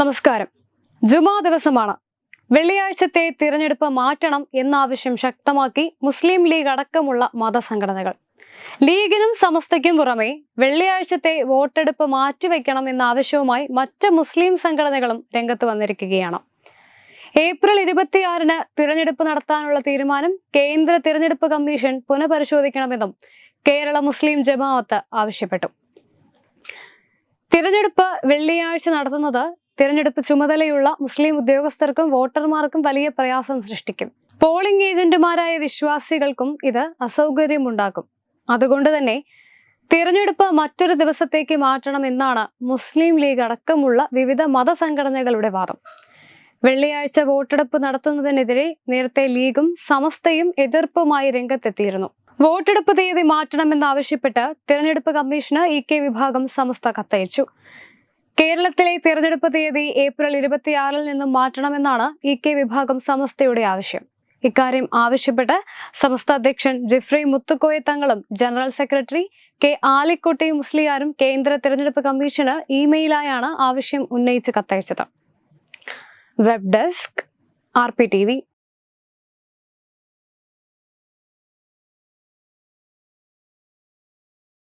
നമസ്കാരം. ജുമാ ദിവസമാണ്. വെള്ളിയാഴ്ചത്തെ തിരഞ്ഞെടുപ്പ് മാറ്റണം എന്ന ആവശ്യം ശക്തമാക്കി മുസ്ലിം ലീഗ് അടക്കമുള്ള മതസംഘടനകൾ. ലീഗിനും സമസ്തയ്ക്കും പുറമെ വെള്ളിയാഴ്ചത്തെ വോട്ടെടുപ്പ് മാറ്റിവെക്കണം എന്ന ആവശ്യവുമായി മറ്റ് മുസ്ലിം സംഘടനകളും രംഗത്ത് വന്നിരിക്കുകയാണ്. ഏപ്രിൽ ഇരുപത്തിയാറിന് തിരഞ്ഞെടുപ്പ് നടത്താനുള്ള തീരുമാനം കേന്ദ്ര തിരഞ്ഞെടുപ്പ് കമ്മീഷൻ പുനഃപരിശോധിക്കണമെന്നും കേരള മുസ്ലിം ജമാഅത്ത് ആവശ്യപ്പെട്ടു. തിരഞ്ഞെടുപ്പ് വെള്ളിയാഴ്ച നടത്തുന്നത് തിരഞ്ഞെടുപ്പ് ചുമതലയുള്ള മുസ്ലിം ഉദ്യോഗസ്ഥർക്കും വോട്ടർമാർക്കും വലിയ പ്രയാസം സൃഷ്ടിക്കും. പോളിംഗ് ഏജന്റുമാരായ വിശ്വാസികൾക്കും ഇത് അസൗകര്യമുണ്ടാക്കും. അതുകൊണ്ട് തന്നെ തിരഞ്ഞെടുപ്പ് മറ്റൊരു ദിവസത്തേക്ക് മാറ്റണം എന്നാണ് മുസ്ലിം ലീഗ് അടക്കമുള്ള വിവിധ മതസംഘടനകളുടെ വാദം. വെള്ളിയാഴ്ച വോട്ടെടുപ്പ് നടത്തുന്നതിനെതിരെ നേരത്തെ ലീഗും സമസ്തയും എതിർപ്പുമായി രംഗത്തെത്തിയിരുന്നു. വോട്ടെടുപ്പ് തീയതി മാറ്റണമെന്നാവശ്യപ്പെട്ട് തിരഞ്ഞെടുപ്പ് കമ്മീഷന് ഇ കെ വിഭാഗം സമസ്ത കത്തയച്ചു. കേരളത്തിലെ തിരഞ്ഞെടുപ്പ് തീയതി ഏപ്രിൽ ഇരുപത്തിയാറിൽ നിന്നും മാറ്റണമെന്നാണ് ഇ കെ വിഭാഗം സമസ്തയുടെ ആവശ്യം. ഇക്കാര്യം ആവശ്യപ്പെട്ട് സമസ്ത അധ്യക്ഷൻ ജിഫ്രി മുത്തുക്കോയ തങ്ങളും ജനറൽ സെക്രട്ടറി കെ ആലിക്കുട്ടി മുസ്ലിയാരും കേന്ദ്ര തിരഞ്ഞെടുപ്പ് കമ്മീഷന് ഇമെയിലായാണ് ആവശ്യം ഉന്നയിച്ച് കത്തയച്ചത്. Web desk R P T V